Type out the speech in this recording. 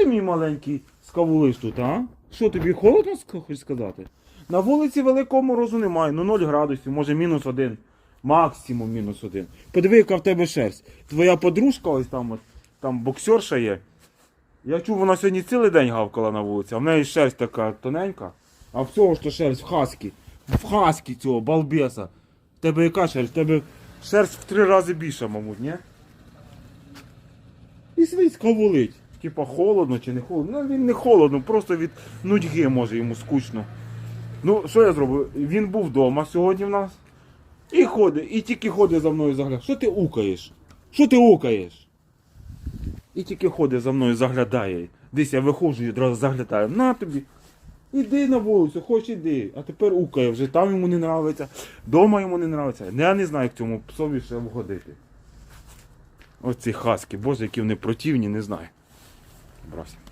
Ти мій маленький скавулиш тут, а? Що тобі холодно хочеш сказати? На вулиці великого морозу немає, ну 0 градусів, може мінус один. Максимум мінус один. Подиви, яка в тебе шерсть. Твоя подружка ось там, от, там боксерша є. Я чув, вона сьогодні цілий день гавкала на вулиці, а в неї шерсть така тоненька. А всього ж то шерсть в хаскі. В хаскі цього балбеса. В тебе яка шерсть? В тебе шерсть в три рази більша, мабуть, ні? І свиська скавулить. Типа холодно чи не холодно. Ну він не холодно, просто від нудьги може йому скучно. Ну, що я зробив? Він був вдома сьогодні в нас. І ходить, і тільки ходить за мною заглядає. Що ти укаєш? Що ти укаєш? І тільки ходить за мною, заглядає. Десь я виходжу і одразу заглядаю. На тобі. Іди на вулицю, хоч іди. А тепер укає, вже там йому не нравиться, дома йому не нравиться. Я не знаю, як цьому псові ще вгодити. Оці хаски, боже, які вони противні, не знаю. próxima.